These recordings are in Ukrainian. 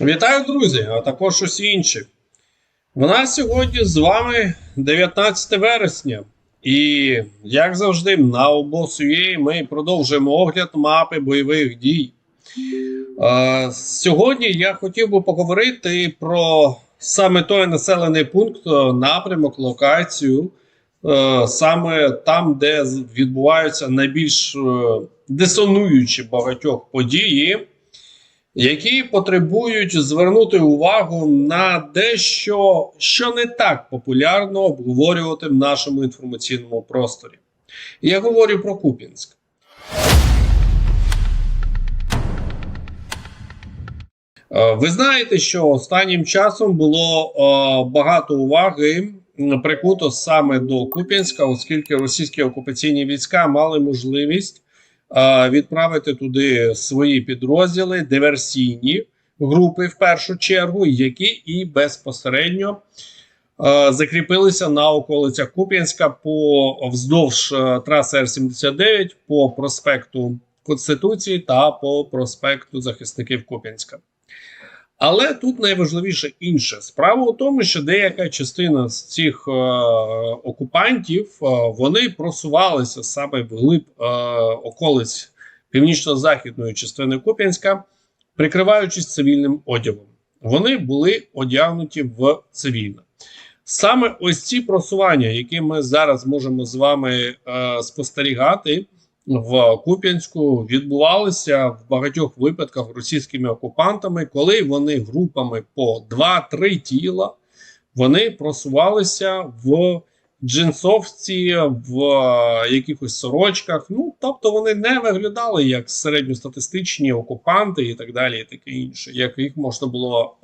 Вітаю, друзі, а також усі інші. У нас сьогодні з вами 19 вересня, і, як завжди, на обосує ми продовжуємо огляд мапи бойових дій. Е, сьогодні я хотів би поговорити про саме той населений пункт, е, напрямок, локацію, е, саме там, де відбуваються найбільш е, дисонуючі багатьох події які потребують звернути увагу на дещо, що не так популярно обговорювати в нашому інформаційному просторі. Я говорю про Куп'янськ. Е, Ви знаєте, що останнім часом було е, багато уваги прикуто саме до Куп'янська, оскільки російські окупаційні війська мали можливість відправити туди свої підрозділи, диверсійні групи в першу чергу, які і безпосередньо закріпилися на околицях Куп'янська по вздовж е, траси Р-79 по проспекту Конституції та по проспекту захисників Куп'янська. Але тут найважливіше інше справа у тому, що деяка частина з цих е, окупантів е, вони просувалися саме вглиб е, околиць північно-західної частини Куп'янська, прикриваючись цивільним одягом. Вони були одягнуті в цивільне. Саме ось ці просування, які ми зараз можемо з вами е, спостерігати в Куп'янську, відбувалися в багатьох випадках російськими окупантами, коли вони групами по 2-3 тіла вони просувалися в джинсовці, в е, якихось сорочках. Ну тобто вони не виглядали як середньостатистичні окупанти і так далі, і таке інше, як їх можна було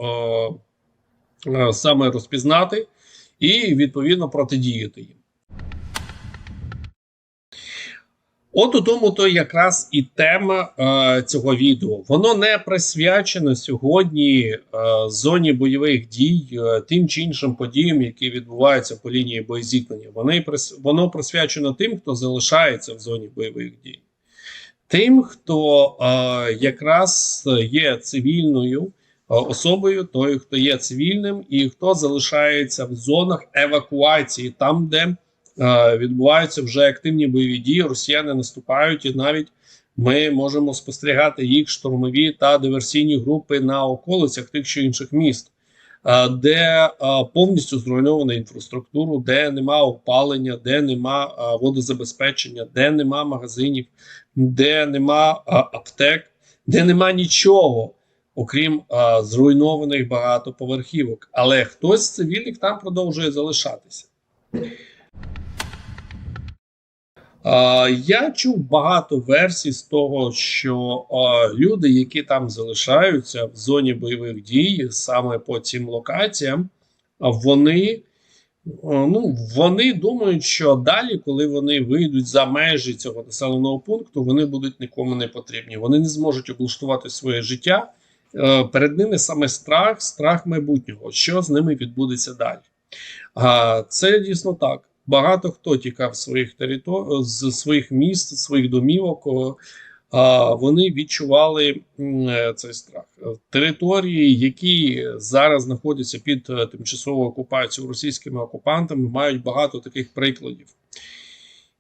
е, е, саме розпізнати і відповідно протидіяти їм. От у тому то якраз і тема е, цього відео. Воно не присвячено сьогодні е, зоні бойових дій, е, тим чи іншим подіям, які відбуваються по лінії боєзіткнення. Вони воно присвячено тим, хто залишається в зоні бойових дій, тим, хто е, якраз є цивільною е, особою, той, хто є цивільним, і хто залишається в зонах евакуації, там, де відбуваються вже активні бойові дії. Росіяни наступають, і навіть ми можемо спостерігати їх штурмові та диверсійні групи на околицях тих чи інших міст, е, де е, повністю зруйнована інфраструктура, де нема опалення, де нема е, водозабезпечення, де нема магазинів, де нема е, аптек, де нема нічого. Окрім е, зруйнованих багатоповерхівок, але хтось з цивільних там продовжує залишатися. Я чув багато версій з того, що люди, які там залишаються в зоні бойових дій, саме по цим локаціям, вони, ну, вони думають, що далі, коли вони вийдуть за межі цього населеного пункту, вони будуть нікому не потрібні. Вони не зможуть облаштувати своє життя. Е, Перед ними саме страх, страх майбутнього, що з ними відбудеться далі. Це дійсно так. Багато хто тікав своїх територ... з своїх міст, своїх домівок. А вони відчували е, цей страх. Е, Території, які зараз знаходяться під е, тимчасовою окупацією російськими окупантами, мають багато таких прикладів.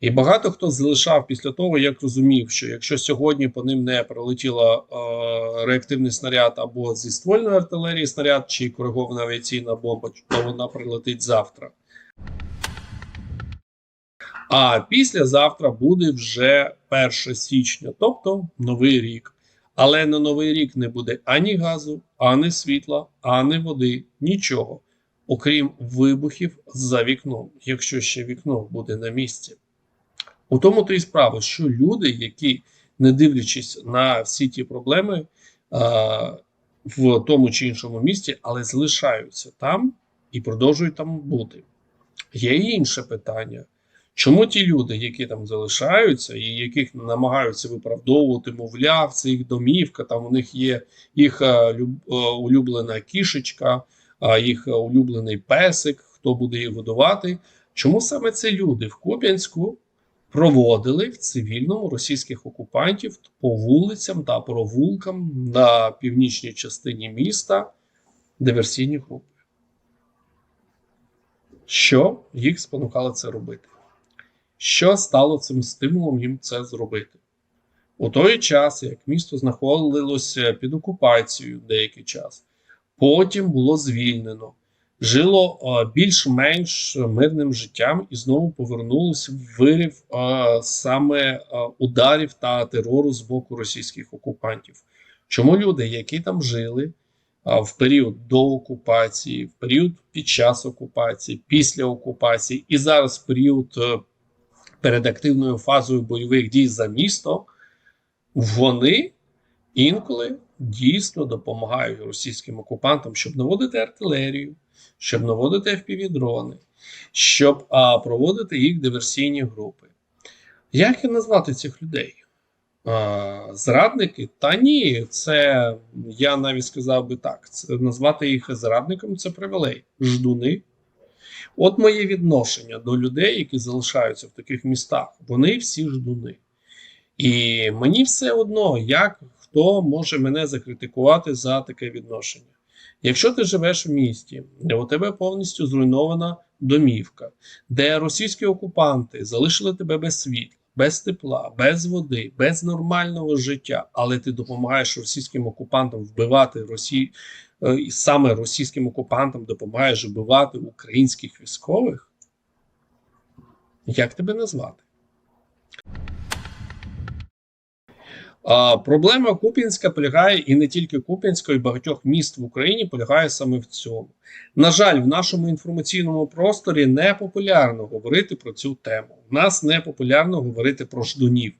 І багато хто залишав після того, як розумів, що якщо сьогодні по ним не прилетіла е, реактивний снаряд або зі ствольної артилерії снаряд, чи коригована авіаційна бомба, то вона прилетить завтра. А післязавтра буде вже 1 січня, тобто новий рік. Але на новий рік не буде ані газу, ані світла, ані води, нічого, окрім вибухів за вікном, якщо ще вікно буде на місці. У тому то і справа, що люди, які, не дивлячись на всі ті проблеми в тому чи іншому місті, але залишаються там і продовжують там бути. Є і інше питання. Чому ті люди, які там залишаються, і яких намагаються виправдовувати, мовляв, це їх домівка, там у них є їх е, е, улюблена кішечка, їх улюблений песик, хто буде їх годувати? Чому саме це люди в Куп'янську проводили в цивільному російських окупантів по вулицям та провулкам на північній частині міста диверсійні групи. Що їх спонукало це робити? Що стало цим стимулом їм це зробити? У той час, як місто знаходилося під окупацією деякий час, потім було звільнено, жило е, більш-менш мирним життям і знову повернулося в вирів е, саме е, ударів та терору з боку російських окупантів. Чому люди, які там жили в період до окупації, в період під час окупації, після окупації і зараз в період перед активною фазою бойових дій за місто, вони інколи дійсно допомагають російським окупантам, щоб наводити артилерію, щоб наводити FPV-дрони, щоб а, проводити їх диверсійні групи. Як і назвати цих людей? А, Зрадники? Та ні, це я навіть сказав би так: це назвати їх зрадниками це привілей. Ждуни. От моє відношення до людей, які залишаються в таких містах, вони всі ждуни. І мені все одно, як хто може мене закритикувати за таке відношення. Якщо ти живеш в місті, де у тебе повністю зруйнована домівка, де російські окупанти залишили тебе без світла, без тепла, без води, без нормального життя, але ти допомагаєш російським окупантам вбивати Росії, е, і саме російським окупантам допомагаєш вбивати українських військових, як тебе назвати? А, Проблема Куп'янська полягає і не тільки Куп'янська, і багатьох міст в Україні полягає саме в цьому. На жаль, в нашому інформаційному просторі не популярно говорити про цю тему. В нас не популярно говорити про ждунів.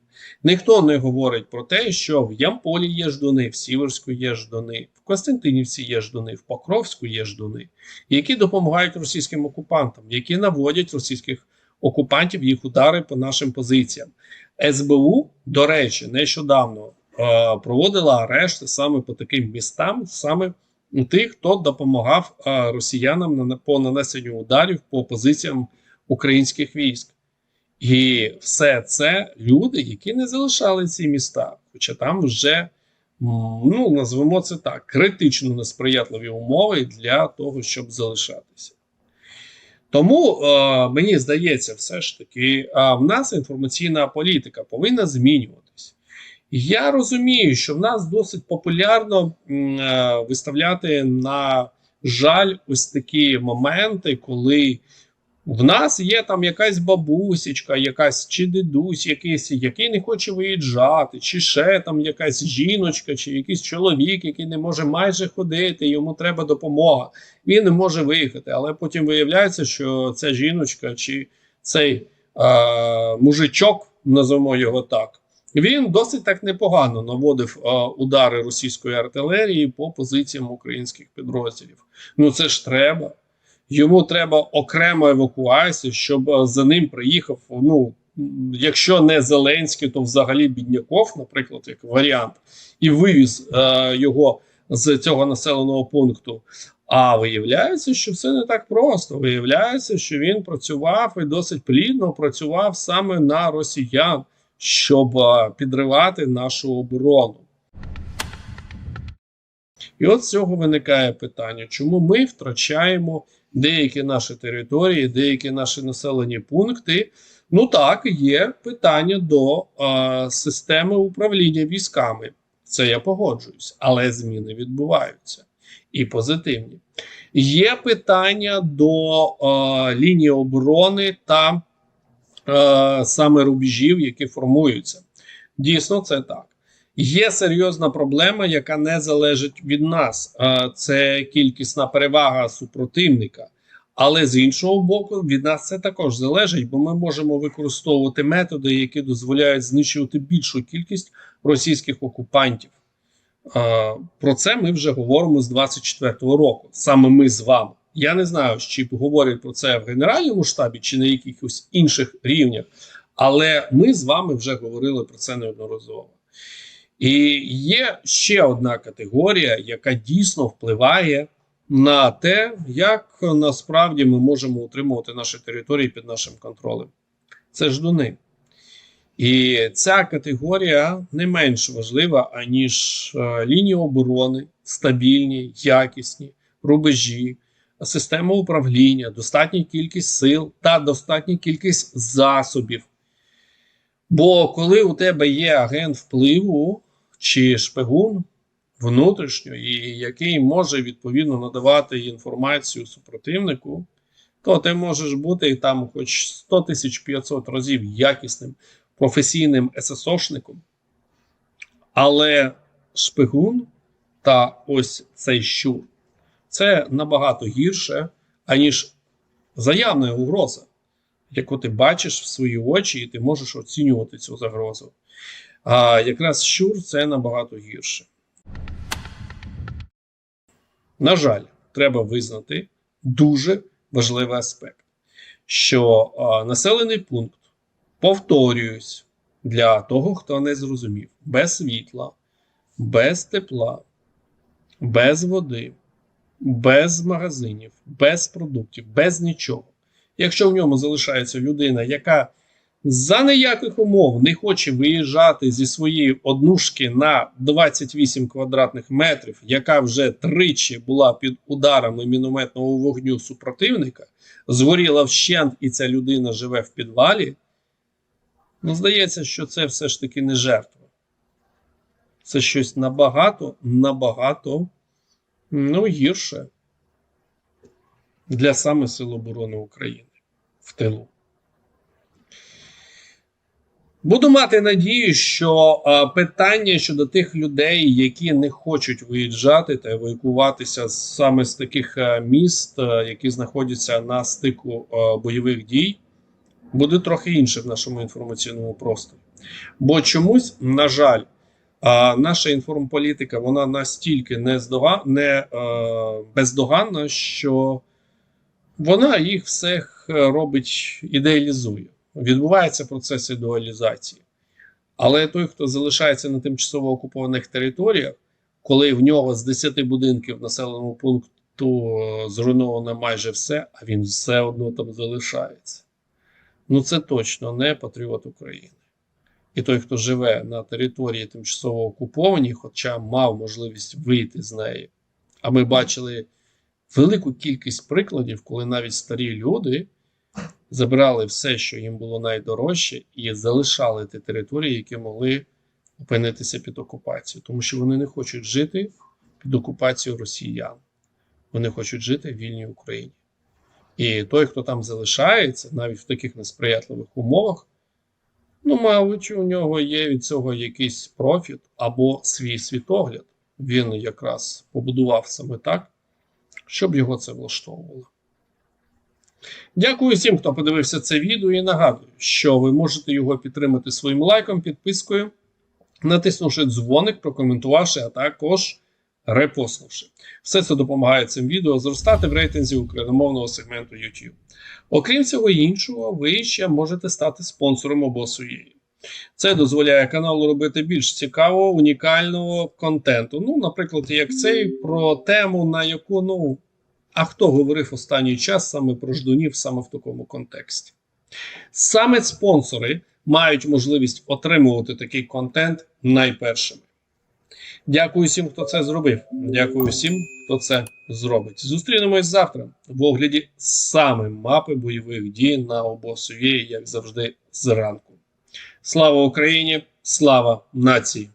Ніхто не говорить про те, що в Ямполі є ждуни, в Сіверську є ждуни, в Костянтинівці є ждуни, в Покровську є ждуни, які допомагають російським окупантам, які наводять російських окупантів їх удари по нашим позиціям. СБУ, до речі, нещодавно е, проводила арешти саме по таким містам, саме тих, хто допомагав е, росіянам на по нанесенню ударів по позиціям українських військ. І все це люди, які не залишали ці міста, хоча там вже, ну назвемо це так, критично несприятливі умови для того, щоб залишатися. Тому е, мені здається, все ж таки, е, в нас інформаційна політика повинна змінюватись. Я розумію, що в нас досить популярно е, виставляти на жаль ось такі моменти, коли в нас є там якась бабусечка, якась чи дідусь, якийсь, який не хоче виїжджати, чи ще там якась жіночка, чи якийсь чоловік, який не може майже ходити, йому треба допомога. Він не може виїхати. Але потім виявляється, що ця жіночка чи цей е, мужичок, називаємо його так, він досить так непогано наводив е, удари російської артилерії по позиціям українських підрозділів. Ну це ж треба йому треба окрема евакуація, щоб е, за ним приїхав. Ну якщо не Зеленський, то взагалі Бідняков, наприклад, як варіант, і вивіз е, його з цього населеного пункту. А виявляється, що все не так просто. Виявляється, що він працював і досить плідно працював саме на росіян, щоб е, підривати нашу оборону. І от з цього виникає питання, чому ми втрачаємо деякі наші території, деякі наші населені пункти. Ну так, є питання до е, системи управління військами. Це я погоджуюсь, але зміни відбуваються і позитивні. Є питання до е, лінії оборони та е, саме рубежів, які формуються. Дійсно, це так. Є серйозна проблема, яка не залежить від нас. Це кількісна перевага супротивника. Але з іншого боку, від нас це також залежить, бо ми можемо використовувати методи, які дозволяють знищувати більшу кількість російських окупантів. Про це ми вже говоримо з 24-го року. Саме ми з вами. Я не знаю, чи говорять про це в Генеральному штабі, чи на якихось інших рівнях, але ми з вами вже говорили про це неодноразово. І є ще одна категорія, яка дійсно впливає на те, як насправді ми можемо утримувати наші території під нашим контролем. Це ждуни. І ця категорія не менш важлива, аніж е, лінії оборони, стабільні, якісні, рубежі, система управління, достатня кількість сил та достатня кількість засобів. Бо коли у тебе є агент впливу чи шпигун внутрішньо, і який може відповідно надавати інформацію супротивнику, то ти можеш бути там хоч 100 тисяч 500 разів якісним професійним ССОшником, але шпигун та ось цей щур це набагато гірше, аніж заявна угроза, яку ти бачиш в свої очі, і ти можеш оцінювати цю загрозу. А якраз щур це набагато гірше. На жаль, треба визнати дуже важливий аспект, що а, населений пункт, повторююсь, для того, хто не зрозумів, без світла, без тепла, без води, без магазинів, без продуктів, без нічого. Якщо в ньому залишається людина, яка за ніяких умов не хоче виїжджати зі своєї однушки на 28 квадратних метрів, яка вже тричі була під ударами мінометного вогню супротивника, згоріла вщент, і ця людина живе в підвалі. Ну, здається, що це все ж таки не жертва. Це щось набагато, набагато ну, гірше для саме Сил оборони України в тилу. Буду мати надію, що а, питання щодо тих людей, які не хочуть виїжджати та евакуватися саме з таких а, міст, а, які знаходяться на стику бойових дій, буде трохи інше в нашому інформаційному просторі. Бо чомусь, на жаль, наша інформполітика вона настільки не, здога, не е, бездоганна, що вона їх всіх робить, ідеалізує. Відбувається процес ідеалізації. Але той, хто залишається на тимчасово окупованих територіях, коли в нього з 10 будинків населеного пункту е, зруйновано майже все, а він все одно там залишається. Ну це точно не патріот України. І той, хто живе на території тимчасово окупованій, хоча мав можливість вийти з неї. А ми бачили велику кількість прикладів, коли навіть старі люди забирали все, що їм було найдорожче, і залишали ті території, які могли опинитися під окупацією, тому що вони не хочуть жити під окупацією росіян. Вони хочуть жити в вільній Україні. І той, хто там залишається, навіть в таких несприятливих умовах, ну, мабуть, у нього є від цього якийсь профіт або свій світогляд. Він якраз побудував саме так, щоб його це влаштовувало. Дякую всім, хто подивився це відео, і нагадую, що ви можете його підтримати своїм лайком, підпискою, натиснувши дзвоник, прокоментувавши, а також репостнувши. Все це допомагає цим відео зростати в рейтинзі україномовного сегменту YouTube. Окрім цього іншого, ви ще можете стати спонсором обосуєї. Це дозволяє каналу робити більш цікавого, унікального контенту. Ну, наприклад, як цей про тему, на яку, ну, а хто говорив останній час саме про ждунів саме в такому контексті? Саме спонсори мають можливість отримувати такий контент найпершими. Дякую всім, хто це зробив. Дякую всім, хто це зробить. Зустрінемось завтра в огляді саме мапи бойових дій на обосує, як завжди, зранку. Слава Україні! Слава нації!